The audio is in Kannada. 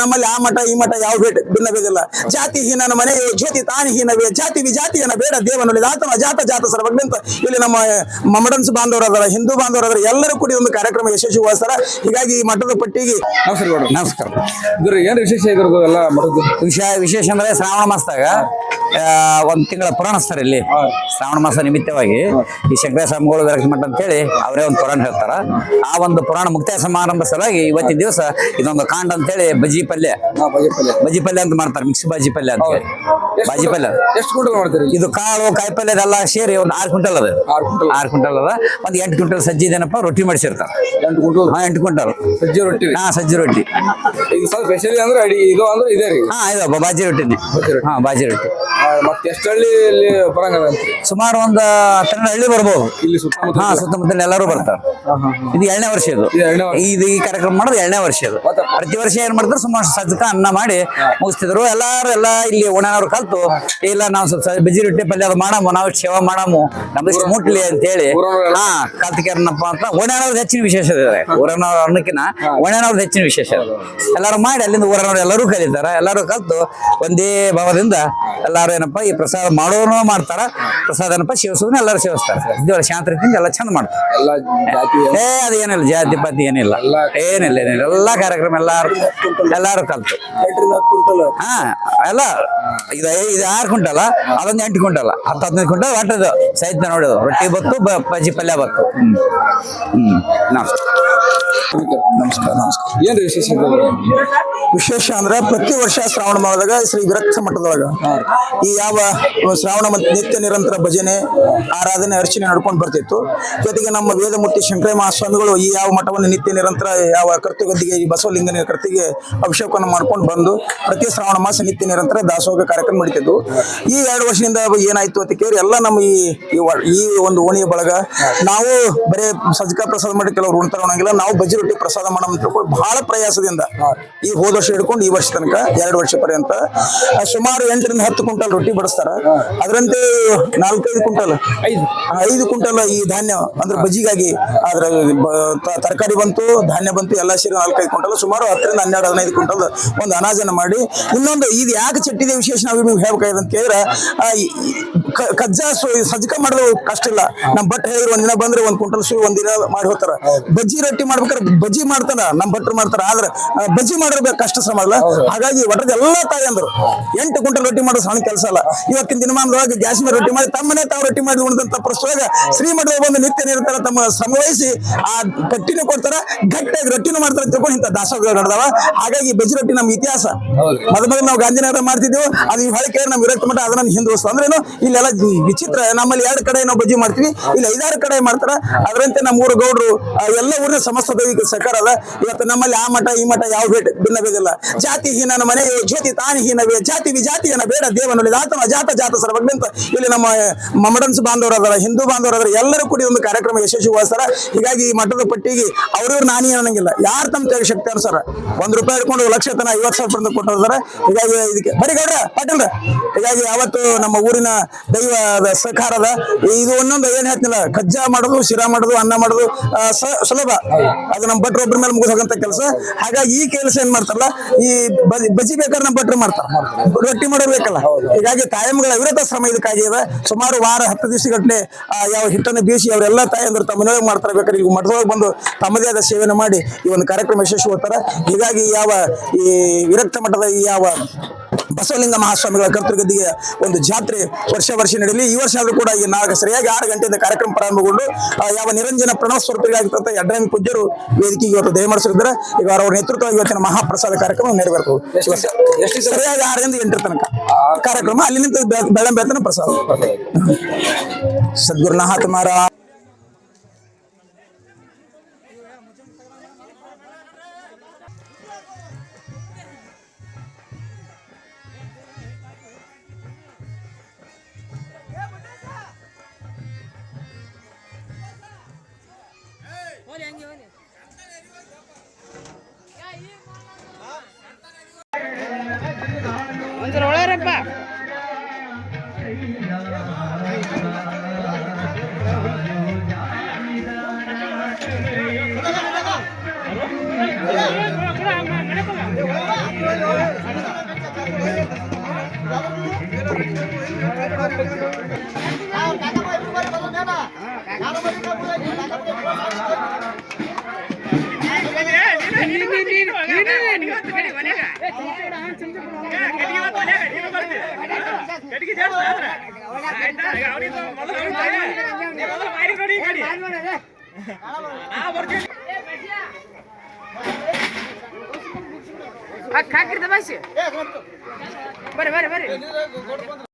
ನಮ್ಮಲ್ಲಿ ಆ ಮಠ ಈ ಮಠ ಯಾವ ಬೇಡ ಭಿನ್ನ ಬೇದಿಲ್ಲ ಜಾತಿ ಹೀನನ ಮನೆಯು ಜ್ಯೋತಿ ತಾನಿ ಹೀನವೇ ಜಾತಿ ವಿಜಾತಿಯನ್ನ ಬೇಡ ದೇವನಲ್ಲಿ ಆತನ ಜಾತ ಜಾತ ಸರ್ವಜ್ಞಂತ. ಇಲ್ಲಿ ನಮ್ಮ ಮಮಡನ್ಸ್ ಬಾಂಧವರಾದರ ಹಿಂದೂ ಬಾಂಧವರಾದರ ಎಲ್ಲರೂ ಕೂಡಿ ಒಂದು ಕಾರ್ಯಕ್ರಮ ಯಶಸ್ವಿಗೊಳಿಸ್ತಾರ. ಹೀಗಾಗಿ ಈ ಮಠದ ಪಟ್ಟಿಗೆ ನಮಸ್ಕಾರ ಗೌಡ್ರು. ನಮಸ್ಕಾರ. ಇದ್ರ ಏನ್ ವಿಶೇಷ ಇದ್ರದ್ದು ಎಲ್ಲ ಮಠದ್ದು? ವಿಷಯ ವಿಶೇಷ ಅಂದ್ರೆ ಶ್ರಾವಣ ಮಾಸದಾಗ ಒಂದ್ ತಿಂಗಳ ಪುರಾಣ ಸರ್ ಇಲ್ಲಿ. ಶ್ರಾವಣ ಮಾಸ ನಿಮಿತ್ತವಾಗಿ ಈ ಶಂಕರ ಸ್ವಾಮಿಗಳು ವಿರಕ್ತ ಮಠ ಅಂತೇಳಿ ಅವರೇ ಒಂದು ಪುರಾಣ ಹೇಳ್ತಾರ. ಆ ಒಂದು ಪುರಾಣ ಮುಕ್ತಾಯ ಸಮಾರಂಭ ಸಲುವಾಗಿ ಇವತ್ತಿನ ದಿವಸ ಇದೊಂದು ಕಾಂಡ ಅಂತೇಳಿ ಬಜ್ಜಿ ಪಲ್ಯ? ಹಾ ಬಗೆ ಪಲ್ಯ. ಬಜ್ಜಿ ಪಲ್ಯ ಅಂತ ಮಾಡ್ತಾರೆ ಮಿಕ್ಸ್ ಬಾಜಿ ಪಲ್ಯ ಅಂತ ಹೇಳಿ. ಬಾಜಿ ಪಲ್ಯ. ಎಷ್ಟು ಕ್ವಿಂಟಲ್ ಮಾಡ್ತೀರಿ ಇದು ಕಾಳು ಕಾಯಿ ಪಲ್ಯದೆಲ್ಲ ಸೇರಿ ಒಂದು ಆರು ಕ್ವಿಂಟಲ್ ಅದ. ಆರು ಕ್ವಿಂಟಲ್ ಆರು ಕ್ವಿಂಟಲ್ ಅದ. ಒಂದು ಎಂಟು ಕ್ವಿಂಟಲ್ ಸಜ್ಜಿದೇನಪ್ಪ ರೊಟ್ಟಿ ಮಾಡಿಸಿರ್ತಾರೆ. ಎಂಟು ಕ್ವಿಂಟಲ್ ಹಾ ಎಂಟು ಕ್ವಿಂಟಲ್ ಸಜ್ಜಿ ರೊಟ್ಟಿ. ಹಾ ಸಜ್ಜಿ ರೊಟ್ಟಿ. ಇದು ಸ್ವಲ್ಪ ಸ್ಪೆಷಲಿ ಅಂದ್ರೆ ಅಡಿ ಇದು ಅಂದ್ರೆ ಇದೆ ರೀ. ಹಾ ಇದು ಬಾಜಿ ರೊಟ್ಟಿನೇ. ರೊಟ್ಟಿ. ಹಾ ಬಾಜಿ ರೊಟ್ಟಿ. ಮತ್ತೆ ಎಷ್ಟು ಹಳ್ಳಿ ಇಲ್ಲಿ ಅಂತ ಸುಮಾರು ಒಂದು ಹತ್ತೆರಡು ಹಳ್ಳಿ ಬರ್ಬೋದು. ಇಲ್ಲಿ ಸುತ್ತಮುತ್ತ ಹಾ ಸುತ್ತಮುತ್ತಲಿನ ಎಲ್ಲರೂ ಬರ್ತಾರೆ. ಇದು ಎರಡನೇ ವರ್ಷ ಇದು. ಇದು ಎರಡನೇ ವರ್ಷ. ಇದು ಈ ಕಾರ್ಯಕ್ರಮ ಮಾಡೋದು ಎರಡನೇ ವರ್ಷ ಇದು. ಮತ್ತೆ? ಪ್ರತಿ ವರ್ಷ ಏನ್ ಮಾಡ್ತಾರೆ ಸುಮಾರು ಸಜ್ಜಕ ಅನ್ನ ಮಾಡಿ ಮುಗಿಸ್ತಿದ್ರು. ಎಲ್ಲಾರು ಎಲ್ಲ ಇಲ್ಲಿ ಒಣನವ್ರು ಕಲ್ತು ಇಲ್ಲ ನಾವು ಸ್ವಲ್ಪ ಬಿಜಿ ರೊಟ್ಟಿ ಪಲ್ಯ ಅದು ಮಾಡಮು ನಾವು ಸೇವಾ ಮಾಡಮು ನಮ್ಗೆ ಮುಟ್ಲಿ ಅಂತ ಹೇಳಿ ಹಾ ಕಲ್ತ್ಕ್ಯಾರನಪ್ಪ ಅಂತ ಒಣನವ್ರದ್ದು ಹೆಚ್ಚಿನ ವಿಶೇಷ ಇದೆ. ಊರನವ್ರ ಅನ್ನಕ್ಕಿನ ಒಣನವ್ರದ್ದು ಹೆಚ್ಚಿನ ವಿಶೇಷ ಎಲ್ಲಾರು ಮಾಡಿ ಅಲ್ಲಿಂದ ಊರನವ್ರು ಎಲ್ಲರೂ ಕಲಿತಾರ. ಎಲ್ಲರೂ ಕಲ್ತು ಒಂದೇ ಭಾವದಿಂದ ಎಲ್ಲಾರು ಏನಪ್ಪ ಈ ಪ್ರಸಾದ ಮಾಡೋನು ಮಾಡ್ತಾರ. ಪ್ರಸಾದ ಏನಪ್ಪ ಸೇವಿಸೋದನ್ನ ಎಲ್ಲರೂ ಸೇವಿಸ್ತಾರೆ. ಇದು ಶಾಂತ ರೀತಿಯಿಂದ ಎಲ್ಲ ಚಂದ ಮಾಡ್ತಾರೆ. ಏ ಅದು ಏನಿಲ್ಲ ಜಾತಿ ಪಾತಿ ಏನಿಲ್ಲ. ಏನಿಲ್ಲ ಏನಿಲ್ಲ. ಎಲ್ಲಾ ಕಾರ್ಯಕ್ರಮ ಎಲ್ಲಾರು ಎಲ್ಲಾರು ಕಲ್ತು. ಹಾ ಎಲ್ಲ ಇದು ಇದು ಆರು ಕುಂಟಲ್ಲ ಅದೊಂದು ಎಂಟು ಕುಂಟಲ್ಲ ಹತ್ತು ಹದಿನೈದು ಕುಂಟಲ್ ಒಟ್ಟದು ಸಹಿತ ನೋಡೋದು ರೊಟ್ಟಿ ಬತ್ತು ಬಜ್ಜಿ ಪಲ್ಯ ಬತ್ತು. ಹ್ಮ್. ನಮಸ್ಕಾರ ನಮಸ್ಕಾರ ನಮಸ್ಕಾರ. ಏನ್ ವಿಶೇಷ? ವಿಶೇಷ ಅಂದ್ರೆ ಪ್ರತಿ ವರ್ಷ ಶ್ರಾವಣ ಮಾಡಿದಾಗ ಶ್ರೀ ವಿರಕ್ತ ಮಠದೊಳಗ ಈ ಯಾವ ಶ್ರಾವಣ ಮತ್ತು ನಿತ್ಯ ನಿರಂತರ ಭಜನೆ ಆರಾಧನೆ ಅರ್ಚನೆ ನಡ್ಕೊಂಡು ಬರ್ತಿತ್ತು. ಜೊತೆಗೆ ನಮ್ಮ ವೇದಮೂರ್ತಿ ಶಂಕರ ಮಹಾಸ್ವಾಮಿಗಳು ಈ ಯಾವ ಮಠವನ್ನು ನಿತ್ಯ ನಿರಂತರ ಯಾವ ಕರ್ತುಗದ್ದಿಗೆ ಈ ಬಸವಲಿಂಗನ ಕರ್ತಿಗೆ ಅಭಿಷೇಕವನ್ನು ಮಾಡ್ಕೊಂಡು ಬಂದು ಪ್ರತಿ ಶ್ರಾವಣ ಮಾಸ ನಿತ್ಯ ನಿರಂತರ ದಾಸೋಹ ಕಾರ್ಯಕ್ರಮ ನಡೀತಿದ್ವು. ಈ ಎರಡು ವರ್ಷದಿಂದ ಏನಾಯ್ತು ಅಂತ ಕೇಳಿ ಎಲ್ಲ ನಮ್ಮ ಈ ಈ ಒಂದು ಓಣಿಯ ಬಳಗ ನಾವು ಬರೇ ಸಜ್ಜಕ ಪ್ರಸಾದ ಮಾಡಿ ಕೆಲವರು ಉಣ್ತಾರ ಅನ್ನೋಂಗಿಲ್ಲ ನಾವು ಬಜ್ಜಿ ರೊಟ್ಟಿ ಪ್ರಸಾದ ಮಾಡೋಣ ಬಹಳ ಪ್ರಯಾಸದಿಂದ ಈ ಹೋದ ವರ್ಷ ಹಿಡ್ಕೊಂಡು ಈ ವರ್ಷ ತನಕ ಎರಡು ವರ್ಷ ಪರ್ಯಂತ ಸುಮಾರು ಎಂಟರಿಂದ ಹತ್ತು ಕ್ವಿಂಟಲ್ ರೊಟ್ಟಿ ಬಡಿಸ್ತಾರ. ಅದರಂತೆ ನಾಲ್ಕೈದು ಕ್ವಿಂಟಲ್, ಐದು ಕ್ವಿಂಟಲ್ ಈ ಧಾನ್ಯ ಅಂದ್ರೆ ಬಜ್ಜಿಗಾಗಿ ಅದ್ರ ತರಕಾರಿ ಬಂತು, ಧಾನ್ಯ ಬಂತು, ಎಲ್ಲ ಸೇರಿ ನಾಲ್ಕೈದು ಕ್ವಿಂಟಲ್, ಸುಮಾರು ಹತ್ತರಿಂದ ಹನ್ನೆರಡು, ಹದಿನೈದು ಕ್ವಿಂಟಲ್ ಒಂದು ಅನಾಜನ ಮಾಡಿ ಇನ್ನೊಂದು ಇದು ಯಾಕೆ ಚಟ್ಟಿದೆ ವಿಶೇಷ ನಾವು ನಿಮ್ಗೆ ಹೇಳ್ಬೇಕಾಗಿದೆ ಅಂತ ಕೇಳಿದ್ರೆ ಕಜ್ಜಾ ಸು- ಸಜ್ಜಕ ಮಾಡೋದು ಕಷ್ಟ ಇಲ್ಲ. ನಮ್ಮ ಭಟ್ ಹೇಳಿದ್ರು ಒಂದಿನ ಬಂದ್ರೆ ಒಂದ್ ಕುಂಟಲ್ ಸು ಒಂದಿನ ಮಾಡಿ ಹೋಗ್ತಾರ. ಬಜ್ಜಿ ರೊಟ್ಟಿ ಮಾಡ್ಬೇಕಾದ್ರೆ ಬಜ್ಜಿ ಮಾಡ್ತಾರ ನಮ್ಮ ಭಟ್ರು ಮಾಡ್ತಾರ. ಆದ್ರೆ ಬಜ್ಜಿ ಮಾಡಿರ್ಬೇಕು ಕಷ್ಟ ಶ್ರಮ ಅಲ್ಲ. ಹಾಗಾಗಿ ಒಟ್ಟದ ಎಲ್ಲಾ ತಾಯಿ ಅಂದ್ರು. ಎಂಟು ಕುಂಟಲ್ ರೊಟ್ಟಿ ಮಾಡೋ ಸಣ್ಣ ಕೆಲಸ ಅಲ್ಲ. ಇವತ್ತಿನ ದಿನಮಾನದೊಳಗೆ ಗ್ಯಾಸ್ ಮೇಲೆ ರೊಟ್ಟಿ ಮಾಡಿ ತಮ್ಮನೆ ತಾವು ರೊಟ್ಟಿ ಮಾಡಿ ಉಳಿದಂತ ಶ್ರೀ ಶ್ರೀಮಠದ ಬಂದು ನಿತ್ಯ ನಿರಂತರ ತಮ್ಮ ಸಮವಹಿಸಿ ಆ ಕಟ್ಟಿನ ಕೊಡ್ತಾರ ಗಟ್ಟಿಯಾಗಿ ರೊಟ್ಟಿನೂ ಮಾಡ್ತಾರ ತಗೊಂಡು ತಿಳ್ಕೊಂಡು ಇಂಥ ದಾಸೋಹ ನಡೆದವ. ಹಾಗಾಗಿ ಬಜ್ಜಿ ರೊಟ್ಟಿ ನಮ್ಮ ಇತಿಹಾಸ. ಮೊದಲ ಮೊದಲು ನಾವು ಗಾಂಧಿನಗರ ಮಾಡ್ತಿದ್ದೆವು. ಅದು ಈ ಹೊಳಕೆ ನಮ್ ವಿರಕ್ತ ಮಠ ಅದನ್ನ ಹಿಂದೂಸ್ತು ಅಂದ್ರೇನು? ಇಲ್ಲೆಲ್ಲ ಜಿ- ವಿಚಿತ್ರ. ನಮ್ಮಲ್ಲಿ ಎರಡು ಕಡೆ ನಾವು ಬಜ್ಜಿ ಮಾಡ್ತೀವಿ. ಇಲ್ಲಿ ಐದಾರು ಕಡೆ ಮಾಡ್ತಾರ. ಅದರಂತೆ ನಮ್ಮ ಊರ ಗೌಡ್ರು ಎಲ್ಲ ಊರಿನ ಸಮಸ್ತ ದೈವಿಕ ಸಕಾರ ಅದ. ಇವತ್ತು ನಮ್ಮಲ್ಲಿ ಆ ಮಠ, ಈ ಮಠ ಯಾವ ಬೇಡ ಭಿನ್ನ ಬೇದಿಲ್ಲ ಜಾತಿ ಹೀನನ ಮನೆ ಜ್ಯೋತಿ ತಾನಿ ಹೀನವೇ ಜಾತಿ ವಿಜಾತಿಯನ ಬೇಡ. ದೇವನಲ್ಲಿ ಆತನ ಜಾತ ಜಾತ ಸರ್ವಜ್ಞಂತ ಇಲ್ಲಿ ನಮ್ಮ ಮಮಡನ್ಸ್ ಬಾಂಧವರಾದರ, ಹಿಂದೂ ಬಾಂಧವರಾದರ ಎಲ್ಲರೂ ಕೂಡಿ ಒಂದು ಕಾರ್ಯಕ್ರಮ ಯಶಸ್ವಿ ಯಶಸ್ವಿಗೊಳಿಸ್ತಾರ. ಹೀಗಾಗಿ ಈ ಮಠದ ಪಟ್ಟಿಗೆ ಅವ್ರವ್ರು ನಾನೇ ಅನ್ನಂಗಿಲ್ಲ. ಯಾರು ತಮ್ಮ ತೆಗೆ ಶಕ್ತಿ ಅನ್ಸರ ಒಂದ್ ರೂಪಾಯಿ ಹಿಡ್ಕೊಂಡು ಲಕ್ಷ ತನ ಐವತ್ತು ಸಾವಿರ ಕೊಟ್ಟಿರ್ತಾರೆ ಹೀಗಾಗಿ ಇದಕ್ಕೆ ಬರೀ ಗೌಡ್ರ, ಪಾಟೀಲ್ರ. ಹೀಗಾಗಿ ಅವತ್ತು ನಮ್ಮ ಊರಿನ ದೈವದ ಸಹಕಾರದ ಇದು ಒಂದೊಂದು ಏನ್ ಹೇಳ್ತಿಲ್ಲ, ಕಜ್ಜಾ ಮಾಡೋದು, ಶಿರಾ ಮಾಡೋದು, ಅನ್ನ ಮಾಡೋದು ಸುಲಭ. ಅದು ನಮ್ಮ ಭಟ್ರು ಒಬ್ಬರ ಮೇಲೆ ಮುಗಿಸೋಕಂತ ಕೆಲಸ. ಹಾಗಾಗಿ ಈ ಕೆಲಸ ಏನ್ ಮಾಡ್ತಾರಲ್ಲ, ಈ ಬಜಿ ಬೇಕಾದ್ರೆ ನಮ್ಮ ಭಟ್ರು ಮಾಡ್ತಾರೆ. ರೊಟ್ಟಿ ಮಾಡೋರು ಬೇಕಲ್ಲ. ಹೀಗಾಗಿ ತಾಯಮ್ಗಳ ಅವಿರತ ಶ್ರಮ ಇದಕ್ಕಾಗಿ ಇದೆ ಸುಮಾರು ವಾರ, ಹತ್ತು ದಿವಸಗಟ್ಟಲೆ ಯಾವ ಹಿಟ್ಟನ್ನು ಬೀಸಿ ಅವರೆಲ್ಲ ತಾಯಂದ್ರು ತಮ್ಮ ಮನೆಯೊಳಗೆ ಮಾಡ್ತಾರೆ. ಬೇಕಾದ್ರೆ ಈಗ ಮಠದೊಳಗೆ ಬಂದು ತಮ್ಮದೇ ಆದ ಸೇವೆಯನ್ನು ಮಾಡಿ ಈ ಒಂದು ಕಾರ್ಯಕ್ರಮ ಯಶಸ್ವಿ ಹೋಗ್ತಾರೆ ಹೀಗಾಗಿ ಯಾವ, ಈ ವಿರಕ್ತ ಮಠದ ಈ ಯಾವ ಬಸವಲಿಂಗ ಮಹಾಸ್ವಾಮಿಗಳ ಕರ್ತೃಗದ್ದಿಗೆ ಒಂದು ಜಾತ್ರೆ ವರ್ಷ ವರ್ಷ ನಡೆಯಲಿ. ಈ ವರ್ಷ ಆದರೂ ಕೂಡ ಈ ನಾಲ್ಕು ಸರಿಯಾಗಿ ಆರು ಗಂಟೆಯಿಂದ ಕಾರ್ಯಕ್ರಮ ಪ್ರಾರಂಭಗೊಂಡು ಯಾವ ನಿರಂಜನ ಪ್ರಣವ ಸ್ವರೂಪಿಗಳಾಗಿರ್ತಂತ ಯಡ್ರಾಮಿ ಪೂಜ್ಯರು ವೇದಿಕೆಗೆ ಇವತ್ತು ದಯಮಾಡಿಸಿದ್ದಾರೆ ಈಗ ಅವರ ನೇತೃತ್ವ ಇವತ್ತಿನ ಮಹಾಪ್ರಸಾದ ಕಾರ್ಯಕ್ರಮ ನೆರವೇರ್ತದೆ. ಸರಿಯಾಗಿ ಆರು ಗಂಟೆ ಆರರಿಂದ ಎಂಟರ ತನಕ ಕಾರ್ಯಕ್ರಮ. ಅಲ್ಲಿ ನಿಂತು ಬೆಳಂ ಬೆಳತನ ಪ್ರಸಾದ. ಸದ್ಗುರುನಾಥ ಮಹಾರಾಜ್. ಹಾಕಿರ್ತ ಬಸ್ ಬರ್ರಿ ಬರ್ರಿ ಬರ್ರಿ